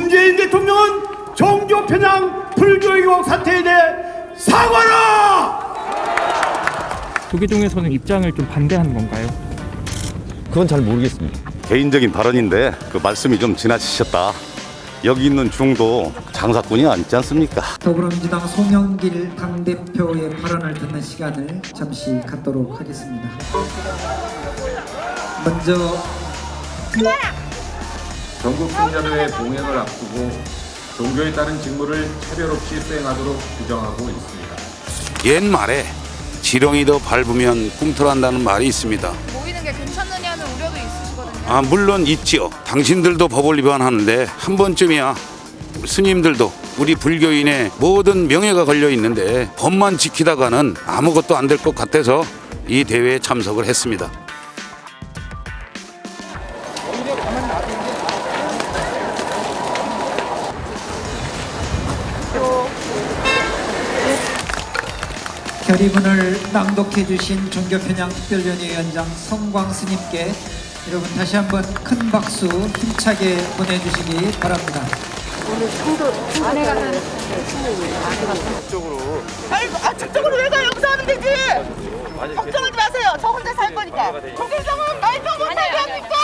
문재인 대통령은 종교 편향 불교 의혹 사태에 대해 사과라! 조계종에서는 입장을 좀 반대하는 건가요? 그건 잘 모르겠습니다. 개인적인 발언인데 그 말씀이 좀 지나치셨다. 여기 있는 중도 장사꾼이 아니지 않습니까? 더불어민주당 송영길 당대표의 발언을 듣는 시간을 잠시 갖도록 하겠습니다. 먼저 전국 승자들의 봉행을 앞두고 종교에 따른 직무를 차별 없이 수행하도록 규정하고 있습니다. 옛말에 지렁이 더 밟으면 꿈틀한다는 말이 있습니다. 모이는 게 괜찮느냐는 우려도 있으시거든요. 아 물론 있지요. 당신들도 법을 위반하는데 한 번쯤이야 스님들도 우리 불교인의 모든 명예가 걸려 있는데 법만 지키다가는 아무것도 안 될 것 같아서 이 대회에 참석을 했습니다. 결의문을 낭독해 주신 종교편향 특별위원회 위원장 성광 스님께 여러분 다시 한번 큰 박수 힘차게 보내주시기 바랍니다. 아이고, 아, 저쪽으로 왜 가? 여기서 하면 되지. 걱정하지 마세요. 저 혼자 살 거니까. 조계종은 말도 못하게 합니까?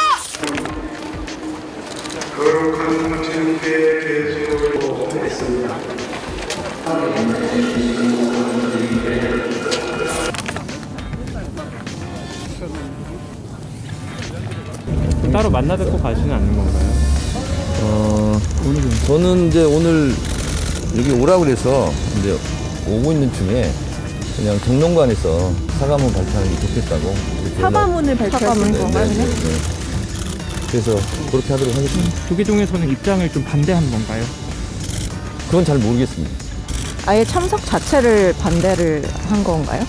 따로 만나 뵙고 가지는 않는 건가요? 어, 저는 이제 오늘 여기 오라 그래서 이제 오고 있는 중에 그냥 정론관에서 사과문 발표하는 게 좋겠다고. 사과문을 발표하는 건가요? 네, 네, 네. 그래서 그렇게 하도록 하겠습니다. 조계종에서는 입장을 좀 반대하는 건가요? 그건 잘 모르겠습니다. 아예 참석 자체를 반대를 한 건가요?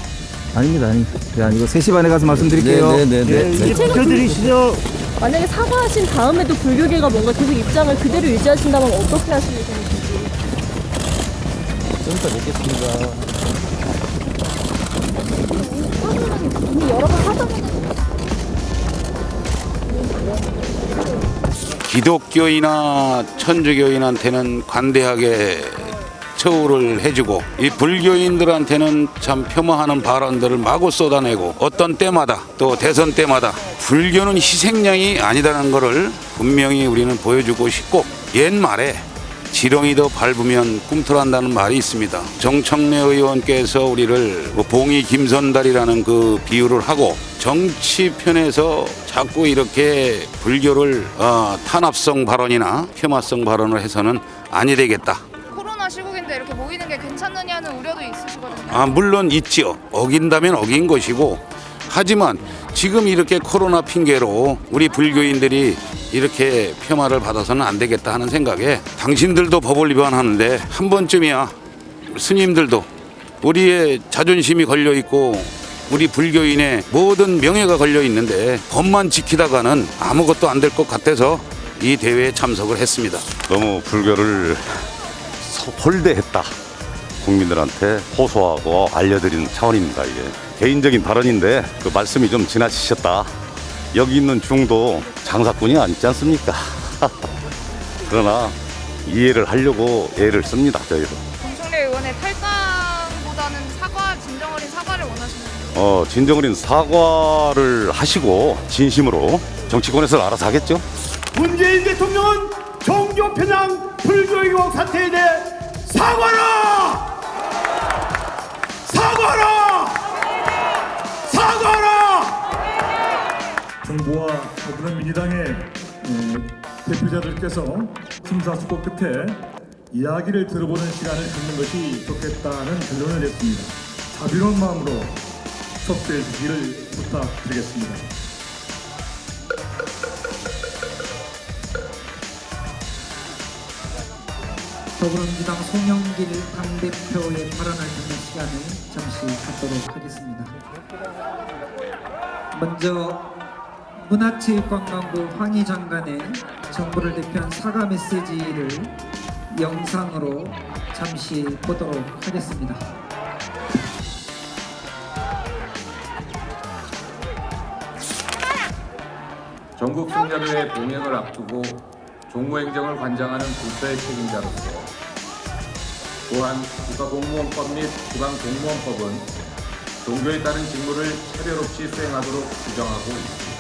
아닙니다, 아닙니다. 그게 아니고 3시 반에 가서 말씀드릴게요. 네, 네, 네. 네, 네. 비켜드리시죠. 만약에 사과하신 다음에도 불교계가 뭔가 계속 입장을 그대로 유지하신다면 어떻게 하실 예정이신지. 좀 이따 뵙겠습니다. 이미 여러 번 하자마자 기독교이나 천주교인한테는 관대하게 처우를 해주고 이 불교인들한테는 참 폄하하는 발언들을 마구 쏟아내고 어떤 때마다 또 대선 때마다 불교는 희생양이 아니다는 것을 분명히 우리는 보여주고 싶고 옛말에 지렁이 더 밟으면 꿈틀한다는 말이 있습니다. 정청래 의원께서 우리를 뭐 봉이 김선달이라는 그 비유를 하고 정치 편에서 자꾸 이렇게 불교를 어, 탄압성 발언이나 폄하성 발언을 해서는 아니 되겠다. 아 물론 있지요. 어긴다면 어긴 것이고 하지만 지금 이렇게 코로나 핑계로 우리 불교인들이 이렇게 폄하를 받아서는 안 되겠다 하는 생각에 당신들도 법을 위반하는데 한 번쯤이야 스님들도 우리의 자존심이 걸려 있고 우리 불교인의 모든 명예가 걸려 있는데 법만 지키다가는 아무것도 안 될 것 같아서 이 대회에 참석을 했습니다. 너무 불교를 소- 홀대했다. 국민들한테 호소하고 알려드리는 차원입니다. 이게 개인적인 발언인데 그 말씀이 좀 지나치셨다. 여기 있는 중도 장사꾼이 아니지 않습니까? 그러나 이해를 하려고 애를 씁니다. 저희도. 정청래 의원의 탈당보다는 사과, 진정 어린 사과를 원하시는 거예요. 어, 진정어린 사과를 하시고 진심으로 정치권에서 알아서 하겠죠. 문재인 대통령은 종교 편향 불교 의혹 사태에 대해 사과라! 사과라! 사과라! 정부와 더불어민주당의 에, 대표자들께서 심사숙고 끝에 이야기를 들어보는 시간을 갖는 것이 좋겠다는 결론을 냈습니다. 자비로운 마음으로 접수해 주기를 부탁드리겠습니다. 더불어민주당 송영길 당대표의 발언을 듣는 시간을 잠시 갖도록 하겠습니다. 먼저 문화체육관광부 황희 장관의 정부를 대표한 사과 메시지를 영상으로 잠시 보도록 하겠습니다. 전국 승자들의 봉행을 앞두고 종무행정을 관장하는 부처의 책임자로서 또한 국가공무원법 및 지방공무원법은 종교에 따른 직무를 차별 없이 수행하도록 규정하고 있습니다.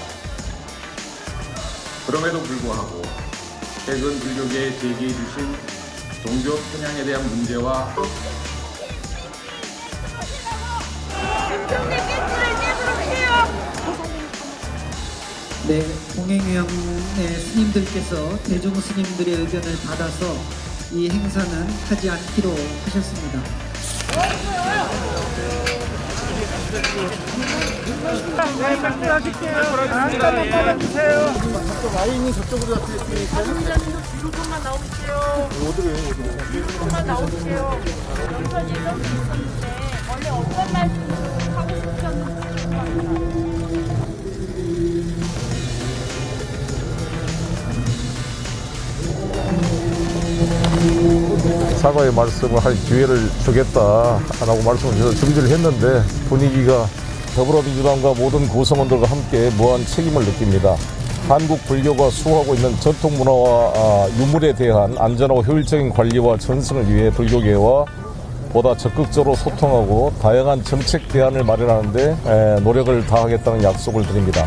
그럼에도 불구하고 최근 불교계에 제기해 주신 종교 편향에 대한 문제와 네, 봉행위원회 스님들께서 대중 스님들의 의견을 받아서 이 행사는 하지 않기로 하셨습니다. 있었는데 원래 어떤 말 사과의 말씀을 할 기회를 주겠다라고 말씀을 드려서 준비를 했는데 분위기가 더불어민주당과 모든 구성원들과 함께 무한 책임을 느낍니다. 한국 불교가 수호하고 있는 전통 문화와 아, 유물에 대한 안전하고 효율적인 관리와 전승을 위해 불교계와 보다 적극적으로 소통하고 다양한 정책 대안을 마련하는데 에, 노력을 다하겠다는 약속을 드립니다.